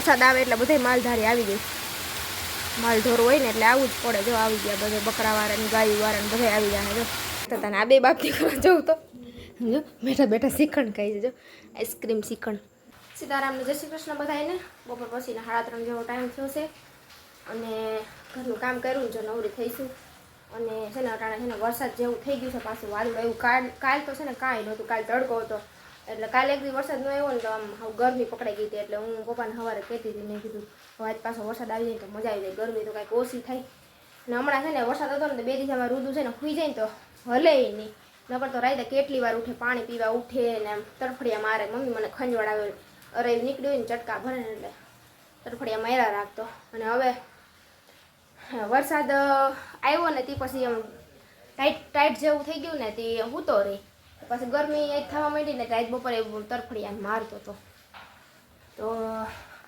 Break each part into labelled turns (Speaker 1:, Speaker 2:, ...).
Speaker 1: વરસાદ આવે એટલે બધા માલધારી આવી ગઈ માલઢોર હોય ને એટલે આવું જ પડે. જો આવી ગયા બધે બકરાવાળાની ગાયું બધા આવી જાય જો. તને આ બે બાપ દીકરા જવું તો. જો, બેઠા બેઠા શ્રીખંડ ખાઈ જજો આઈસ્ક્રીમ શ્રીખંડ સીતારામને જય શ્રી કૃષ્ણ બધાને બપોર પછીના સાડા ત્રણ જેવો ટાઈમ થયો છે. અને ઘરનું કામ કર્યું જો નવરી થઈશું. અને છે ને અટાણે છે ને વરસાદ જેવું થઈ ગયું છે. પાછું વાદળું એવું કાલ કાલ તો છે ને કાંઈ નહોતું. કાલ તડકો હતો. એટલે કાલે એક વરસાદ ન આવ્યો ને તો આમ ગરમી પકડાઈ ગઈ હતી એટલે હું પપ્પાને સવારે કહેતી હતી, મેં કીધું, હવે આજ પાછો વરસાદ આવી જાય તો મજા આવી જાય, ગરમી તો કાંઈક ઓછી થાય. ને હમણાં છે ને વરસાદ હતો ને તો બે દિવસમાં રુદુ છે ને સુઈ જાય ને તો હલે નહીં. નકર તો રાતે કેટલી વાર ઉઠે, પાણી પીવા ઉઠે ને આમ તડફડિયા મારે, મમ્મી, મને ખંજવાડાવે અરે નીકળ્યું ને ચટકા ભરે ને એટલે તડફડિયા માર્યા રાખતો. અને હવે વરસાદ આવ્યો ને તે પછી આમ ટાઈટ ટાઈટ જેવું થઈ ગયું ને તે હું તો રહી. પછી ગરમી આજ થવા માંડી ને આજ બપોરે એવું આમ મારતો હતો તો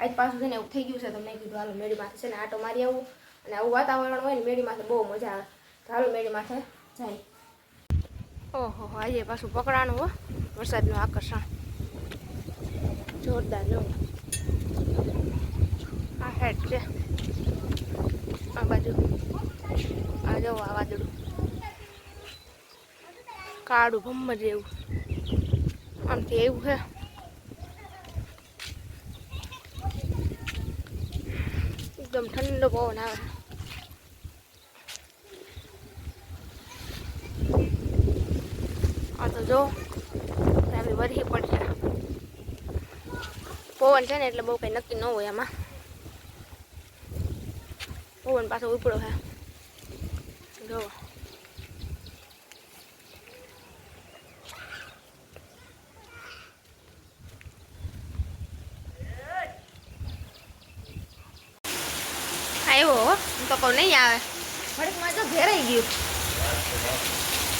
Speaker 1: આજ પાછું છે ને એવું થઈ ગયું છે તો મેં કીધું, હાલો મેળી માથે છે ને આટો મારી આવું. અને આવું વાતાવરણ હોય ને મેળી માથે બહુ મજા આવે. તો હાલો મેળી માથે જાય. ઓહો, આજે પાછું પકડાણું હો, વરસાદનું આકર્ષણ. જોરદાર, જો. આ હેડ છે. આ બાજુ. આ જવું, આ વાદળું. કાળું ભમ્મ જેવું. આમથી એવું છે. એકદમ ઠંડો પવન આવે. આ તો જો આવી વરહી પડશે. પવન છે ને એટલે બહુ કંઈ નક્કી ન હોય એમાં પવન પાછો ઉપડો છે જો આવ્યો હો. હું તો કહું નહીં આવે. ઘડીકમાં તો ઘેરાઈ ગયું.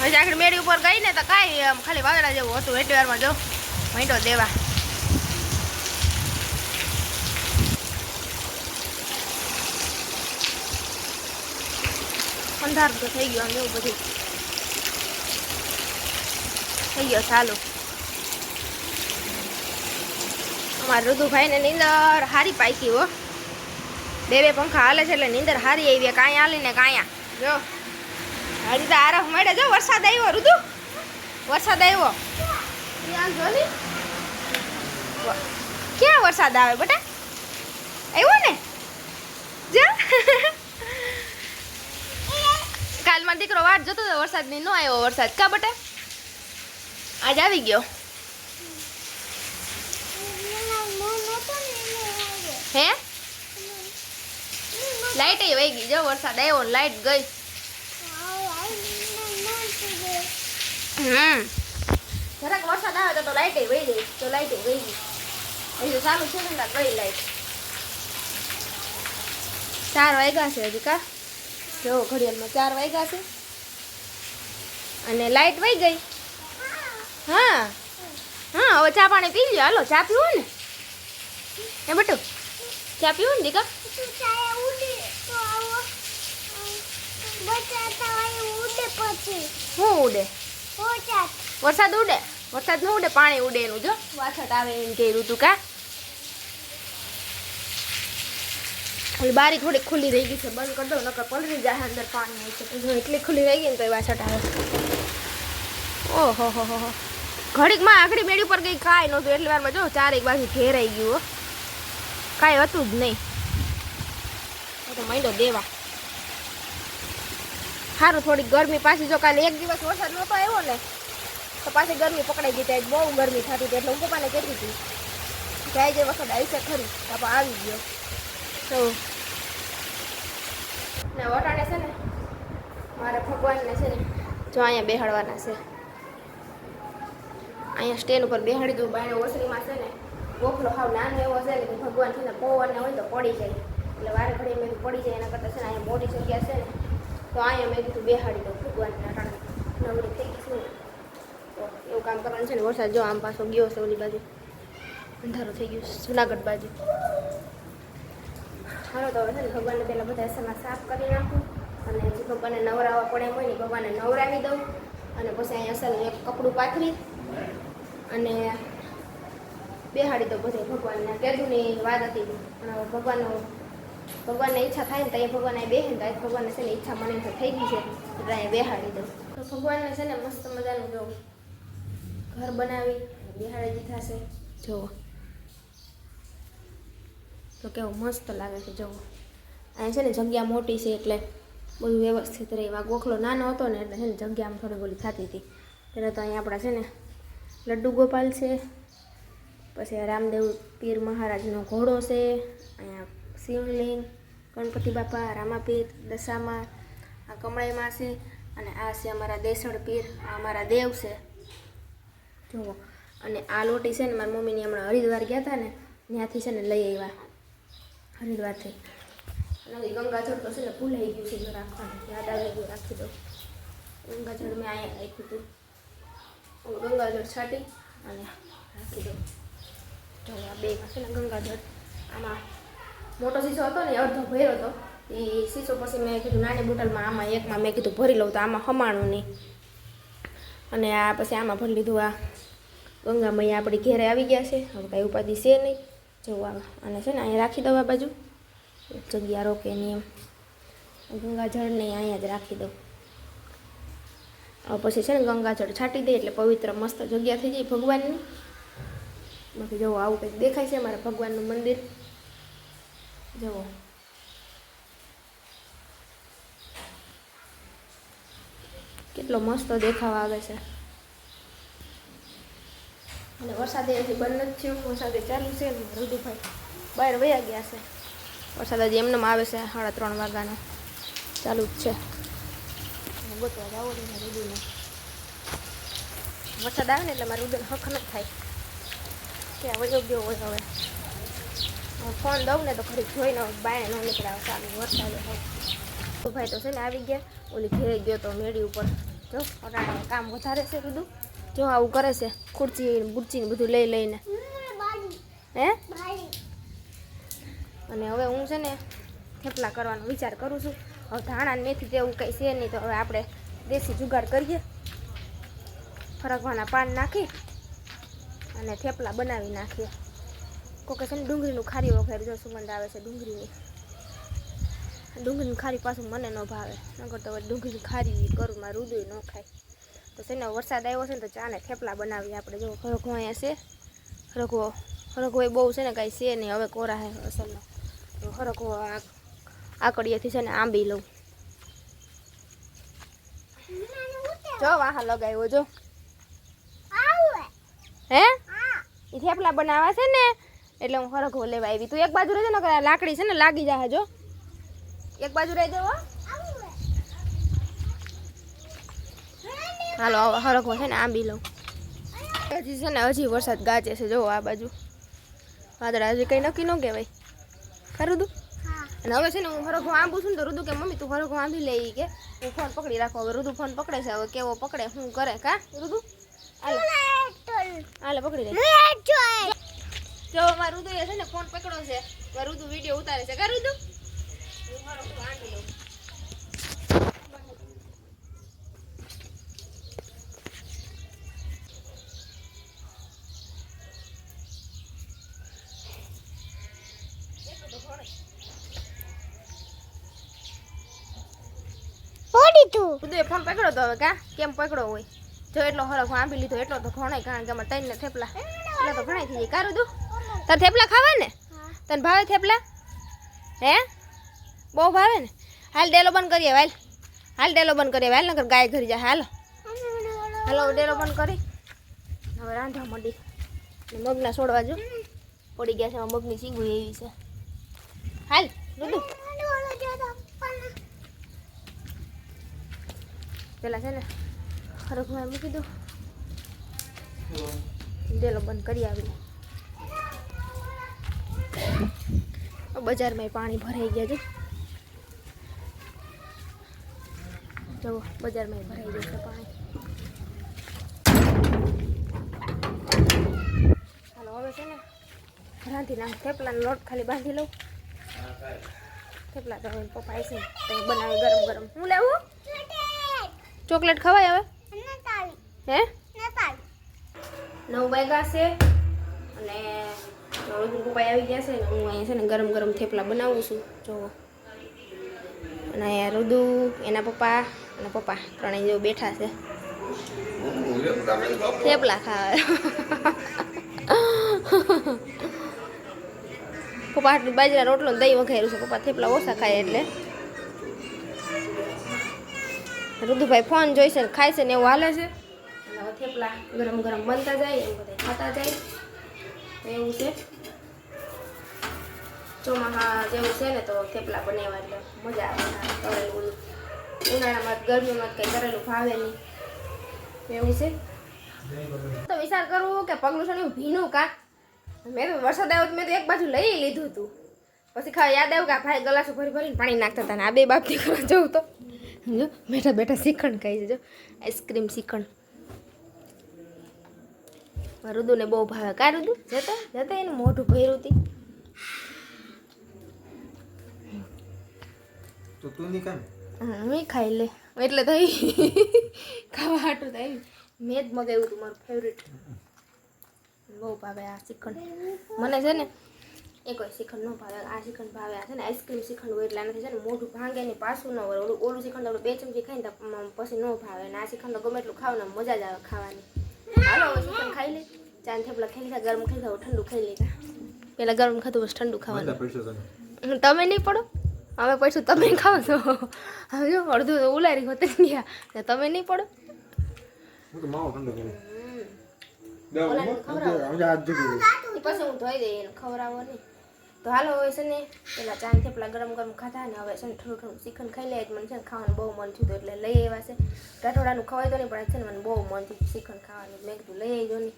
Speaker 1: હજી આગળ મેળી ઉપર ગઈ ને તો કાંઈ આમ ખાલી વાદળા જેવું હતું. એટલી વારમાં જો મીંડો દેવા. અંધાર તો થઈ ગયો આમ એવું બધું. થઈ ગયો ચાલુ. અમારા ઋતુભાઈ ને નીંદર હારી પાકી હો. બે બે પંખા હાલે છે એટલે નીંદર હારી આવી કાંઈ હાલી ને કાંયા જો હજી તો આરફ મળે. જો, વરસાદ આવ્યો રુદુ વરસાદ આવ્યો. ક્યાં વરસાદ આવે બેટા? આવ્યો ને? જો. કાલમાં દીકરો વાટ જતો હતો, વરસાદની ન આવ્યો વરસાદ. કા બટા? આજ આવી ગયો. હે? લાઈટ વહી ગઈ, જો વરસાદ આવ્યો લાઇટ ગઈ. હમ. જરાક વરસાદ આવે તો લાઈટ વહી ગઈ તો લાઈટ વહી ગઈ. હજી ચાલુ છે ને ગઈ લાઈટ ચાર વાગ્યા છે હજી કા? જો, ઘડિયાળમાં ચાર વાગ્યા છે. અને લાઈટ વહી ગઈ. હા. હા, હવે ચા પાણી પી લ્યો. હાલો, ચા પીવું ને? એ બટુ? ચા પીવું ને, દીકા? શું ઉડે વરસાદ. ઉડે? વરસાદ ન ઉડે પાણી ઉડે એનું જો. વાછટ આવે એમ કે ઋતુ કા? ખાલી બારી થોડી ખુલ્લી રહી ગઈ છે બંધ કરી દઉં નકર પલરી જાય અંદર પાણી હોય છે જો એટલી ખુલ્લી રહી ગઈ ને તો એ વાછટ આવે. ઓહો હો હો હો. ઘડીકમાં આખડી મેળી પર ગઈ કાંઈ નહોતું એટલી વારમાં જો ચારેક બાજુ ઘેરાઈ ગયું હો. કાંઈ હતું જ નહીં. તો માંડો દેવા. સારું થોડીક ગરમી પાછી જો કાલે એક દિવસ વરસાદ નહોતો આવ્યો ને, તો પાછી ગરમી પકડાઈ ગઈ, ત્યાં બહુ ગરમી થતી હતી, એટલે હું પપ્પાને કહેતી હતી જાય જે વખત આવી છે ખરી પાપા આવી ગયો. તો ને વટાણે છે ને, મારે ભગવાનને છે ને, જો અહીંયા બેહાડવાના છે. અહીંયા સ્ટેન્ડ ઉપર બેહાડી દઉં, બાયણે ઓસરીમાં છે ને, ગોખલો હાવ નાનો એવો છે ને ભગવાન છે ને પવન હોય તો પડી જાય. એટલે વારે ઘડી મેં પડી જાય, એના કરતાં છે ને, અહીંયા મોટી જગ્યા છે ને તો અહીંયા મેં કીધું બેહાડી દઉં ભગવાનના અટાણે નવરી થઈ ગઈ છું. તો એવું કામ કરવાનું છે ને વરસાદ જો આમ પાછો ગયો છે ઓલી બાજુ. અંધારો થઈ ગયું જુનાગઢ બાજુ. હાલો તો હવે ને ભગવાનને પહેલાં બધા એસમાં સાફ કરી નાખું અને જે ભગવાનને નવરાવવા પડે હોય ને ભગવાનને નવરાવી દઉં. અને પછી અહીંયા અસલ એક કપડું પાથરી અને બેહાડી તો બધે ભગવાનના કેદુની વાત હતી. પણ ભગવાનનો ભગવાનને ઈચ્છા થાય ને તો એ ભગવાન બેહે ને તો ભગવાનને છે ને ઈચ્છા મને તો થઈ ગઈ છે. એટલે અહીં બેહાડી દઉં. તો ભગવાનને છે ને મસ્ત મજાનું જો ઘર બનાવી બેહાડી છે જુઓ. તો કેવું મસ્ત લાગે છે જુઓ. અહીંયા છે ને જગ્યા મોટી છે એટલે બધું વ્યવસ્થિત રહે. એવા ગોખલો નાનો હતો ને એટલે છે ને જગ્યામાં થોડી બોલી થતી હતી. ત્યારે તો અહીંયા આપણા છે ને લડ્ડુ ગોપાલ છે પછી રામદેવ પીર મહારાજનો ઘોડો છે અહીંયા શિવલિંગ, ગણપતિ બાપા, રામાપીર દશામાં આ કમળાઈ છે અને આ છે અમારા દેસણ પીર, આ અમારા દેવ છે. જુઓ, અને આ લોટી છે ને મારી મમ્મીની હમણાં હરિદ્વાર ગયા હતા ને, ત્યાંથી છે ને લઈ આવ્યા. હરિદ્વારથી. અને ગંગાજળ તો છે ને ભૂલાઈ ગયું છે રાખવાનું યાદ આવી ગયું રાખી દઉં. ગંગાજળ મેં અહીંયા રાખ્યું હતું. ગંગાજળ છાંટી અને રાખી દઉં. જો આ બે છે ને ગંગાજળ. આમાં મોટો શીશો હતો ને અડધો ભર્યો હતો. એ શીશો પછી મેં કીધું, નાની બોટલમાં આમાં એકમાં મેં કીધું ભરી લઉં તો આમાં હમાણું નહીં. અને આ પછી આમાં ભરી લીધું આ ગંગા મૈયા આપણી ઘેરે આવી ગયા છે. હવે કાંઈ ઉપાધિ છે નહીં. જવું અને છે ને અહીંયા રાખી દઉં આ બાજુ. જગ્યા રોકે નહીં એમ. ગંગાજળને અહીંયા જ રાખી દઉં. પછી છે ને ગંગાજળ છાંટી દે એટલે પવિત્ર મસ્ત જગ્યા થઈ જાય ભગવાનની. બાકી જવું આવું કંઈક દેખાય છે મારા ભગવાનનું મંદિર. જુઓ કેટલો મસ્ત દેખાવ આવે છે. અને વરસાદ હજી બંધ જ થયું. વરસાદ ચાલુ છે ને ઋતુભાઈ બહાર વયા ગયા છે. વરસાદ હજી એમનેમ આવે છે સાડા ત્રણ વાગ્યાનો. ચાલુ જ છે. ગોતવા જાવો ને રુદુને. વરસાદ આવે ને એટલે મારે રુદુને હખ ન થાય. ક્યાં વયો ગયો હોય હવે. ફોન દઉં ને તો ખરી જોઈને બાય ન નીકળાવે ચાલુ વરસાદ હોય. ભાઈ તો છે ને આવી ગયા, ઓલી ઘેરે ગયો તો મેળી ઉપર. જો કામ વધારે છે બધું. જો આવું કરે છે, ખુરચી બુરચી બધું લઈ લઈને. હે? અને હવે હું છે ને થેપલા કરવાનો વિચાર કરું છું. હવે ધાણા મેથી તેવું કંઈ છે નહીં, તો હવે આપણે દેશી જુગાડ કરીએ. ફરકવાના પાન નાખી અને થેપલા બનાવી નાખીએ. કોકે છે ને ડુંગળીનું ખારી વઘારી જો સુગંધ આવે છે ડુંગળીની. ડુંગળીનું ખારી પાછું મને ન ભાવે. નકર તો ડુંગળીની ખારી કરું મારું રુદુય ન ખાય. તો છે ને વરસાદ આવ્યો છે ને તો ચાને થેપલા બનાવીએ આપણે. જો હરખો અહીંયા છે. હરખો એ બહુ છે ને કાંઈ છે નહીં. હવે કોરા હે અસલનો. આ આકડીએથી છે ને આંબી લઉં. જો વાહા લગાવ્યો જો. હે? એ થેપલા બનાવવા છે ને? એટલે હું હરખો લેવા આવી. તું એક બાજુ રહેજે ને લાકડી છે ને લાગી જાય જો. એક બાજુ રહી જવો હાલો હરખો છે ને આંબી લઉં. હજી છે ને, હજી વરસાદ ગાજે છે, જો આ બાજુ. વાદળા હજી કંઈ નક્કી ન કહેવાય. ખરું તું અને હવે છે ને, હું હરખો આંબુ છું ને, તો રુદુ કે, મમ્મી, તું હરખો આંબી લઈ કે, હું ફોન પકડી રાખો. હવે રુદુ ફોન પકડે છે, હવે કેવો પકડે શું કરે કા રુદુ? હાલે. પકડી લે. જો મારું રુદુ છે ને ફોન પકડો છે. મારું રુદુ વીડિયો ઉતારે છે. કા રુદુ? રુદુ એ ફોન પકડો તો હવે કા? કેમ પકડો હોય? જો એટલો હરખ આંબી લીધો એટલો તો ઘણાય કારણ કે અમારે ત્રણ ને થેપલા. એટલે તો ઘણાય થઈ જાય. કારું રુદુ? તાર થેપલા ખાવા ને? તને ભાવે થેપલા? હે? બહુ ભાવે ને? હાલ ડેલો બંધ કરીએ હાલ. હાલ ડેલો બંધ કરીએ હાલ નગર ગાય ઘરી જાય. હાલો. હાલો ડેલો બંધ કરી. હવે રાંધવા મળી મગના છોડવા જો. પડી ગયા છે મગની સીંગું એવી છે. હાલ રુદુ. પેલા છે ને હરખમાં મૂકી દો ડેલો બંધ કરી આવી. બજારમાં પાણી ભરાઈ ગયા છે જો બજારમાં ભરાઈ ગયું છે પાણી. હાલો હવે છે ને ઘરાથી ના થેપલાનો લોટ ખાલી બાંધી લઉં. થેપલા તો હવે પપ્પા આવશે ને તો બનાવી ગરમ ગરમ. હું લેવું? ચોકલેટ ખવાય હવે? હે? નવ વાગ્યા છે અને રુદુ પપ્પા આવી ગયા છે ને હું અહીંયા છે ને ગરમ ગરમ થેપલા બનાવું છું. જુઓ અને અહીંયા રુદુ, એના પપ્પા અને પપ્પા ત્રણેય જેવું બેઠા છે. થેપલા ખાવા. પપ્પા આટલું બાજરા રોટલો દહીં વઘાયેલું છે. પપ્પા થેપલા ઓછા ખાય એટલે. રુદુભાઈ ફોન જોઈશે ને ખાય છે ને એવું હાલે છે. થેપલા ગરમ ગરમ બનતા જાય, એમ બધા ખાતા જાય. એવું છે. ચોમાસા જેવું છે ને તો થેપલા બનાવ્યા એટલે મજા આવે તળેલું ઉનાળામાં ગરમીમાં કંઈ કરેલું ભાવે નહીં. એવું છે? તો વિચાર કરવું કે પગલું છે ભીનું કા મેં તો વરસાદ આવ્યો મેં તો એક બાજુ લઈ લીધું હતું. પછી ખા યાદ આવ્યું કે આ ભાઈ ગલાસો ભરી ભરીને પાણી નાખતા હતા ને આ બે બાપ દીકરા જવું તો. જો, બેઠા બેઠા શ્રીખંડ ખાઈ જજો આઈસ્ક્રીમ શ્રીખંડ રુદુને બહુ ભાવે. કા રુદુ? જતા જતા એનું મોઢું ભર્યું હતી
Speaker 2: તો તું નહીં
Speaker 1: ખાને મેં ખાઈ લે. એટલે થઈ ખાવા હાટું થઈ મેં જ મગાવ્યું હતું મારું ફેવરેટ બહુ ભાવે આ શ્રીખંડ. મને છે ને એ કોઈ શ્રીખંડ ન ભાવે આ શ્રીખંડ ભાવે આ છે ને આઈસ્ક્રીમ શ્રીખંડ હોય એટલે આનાથી છે ને મોઢું ભાંગે ને પાછું ન હોય. ઓલું ઓલું શ્રીખંડ આપણે બે ચમચી ખાઈને પછી ન ભાવે. ને આ શ્રીખંડ ગમે એટલું ખાવ ને મજા જ આવે ખાવાની. હાલો શ્રીખંડ ખાઈ લે. ચાંદ થેપલા ખાઈ લીધા ગરમ ખાઈ લીધા ઠંડુ ખાઈ લીધા પહેલાં ગરમ ખાધું બસ ઠંડુ ખાવાનું. તમે નહીં પડો? અમે પૈસું તમે ખાવ છો. હવે જો અડધું તો ઉલારી હોતે ગયા. તમે નહીં પડો. પછી હું ધોઈ દઈએ ખવડાવો નહીં. તો હાલો હવે છે ને પેલા ચાંદ થેપલા ગરમ ગરમ ખાધા ને હવે છે ને થોડું થોડું ચિકન ખાઈ લે. મને છે ને ખાવાનું બહુ મન થયું એટલે લઈ આવ્યા છે. રાઠોડાનું ખવાય તો નહીં પણ છે ને મને બહુ મન થયું ચિકન ખાવાનું. મેં કીધું લઈ આવ્યો નહીં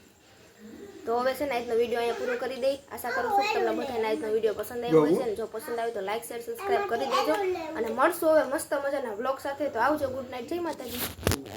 Speaker 1: તો હવે છે ને આજનો વીડિયો અહીંયા પૂરો કરી દઈ. આશા કરું છું તમને બધાને આજનો વીડિયો પસંદ આવ્યો હોય છે ને. જો પસંદ આવ્યો તો લાઈક શેર સબસ્ક્રાઈબ કરી દેજો. અને મળશું હવે મસ્ત મજાના વ્લોગ સાથે. તો આવજો ગુડ નાઇટ જય માતાજી.